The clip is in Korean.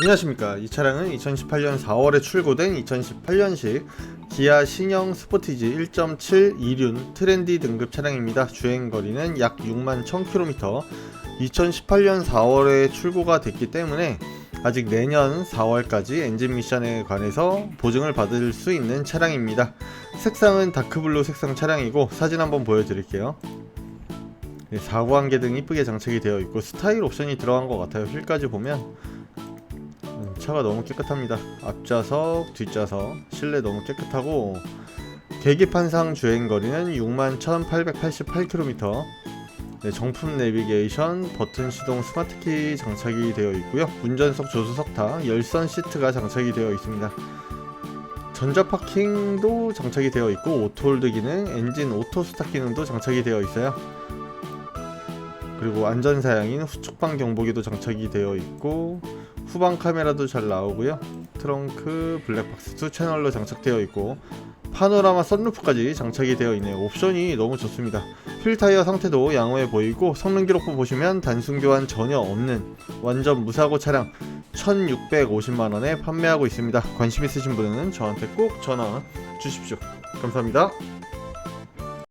안녕하십니까. 이 차량은 2018년 4월에 출고된 2018년식 기아 신형 스포티지 1.7 이륜 트렌디 등급 차량입니다. 주행거리는 약 6만 1000km 2018년 4월에 출고가 됐기 때문에 아직 내년 4월까지 엔진 미션에 관해서 보증을 받을 수 있는 차량입니다. 색상은 다크블루 색상 차량이고 사진 한번 보여드릴게요. 네, 사구안개 등 이쁘게 장착이 되어 있고 스타일 옵션이 들어간 것 같아요. 휠까지 보면. 음, 차가 너무 깨끗합니다. 앞좌석, 뒷좌석, 실내 너무 깨끗하고 계기판상 주행거리는 61,888km. 네, 정품 내비게이션, 버튼 시동 스마트키 장착이 되어 있고요. 운전석, 조수석 다 열선 시트가 장착이 되어 있습니다. 전자 파킹도 장착이 되어 있고 오토홀드 기능, 엔진 오토 스탑 기능도 장착이 되어 있어요. 그리고 안전 사양인 후측방 경보기도 장착이 되어 있고 후방 카메라도 잘 나오고요. 트렁크, 블랙박스 두 채널로 장착되어 있고 파노라마 썬루프까지 장착이 되어 있네요. 옵션이 너무 좋습니다. 휠 타이어 상태도 양호해 보이고 성능 기록부 보시면 단순 교환 전혀 없는 완전 무사고 차량 1,650만 원에 판매하고 있습니다. 관심 있으신 분은 저한테 꼭 전화 주십시오. 감사합니다.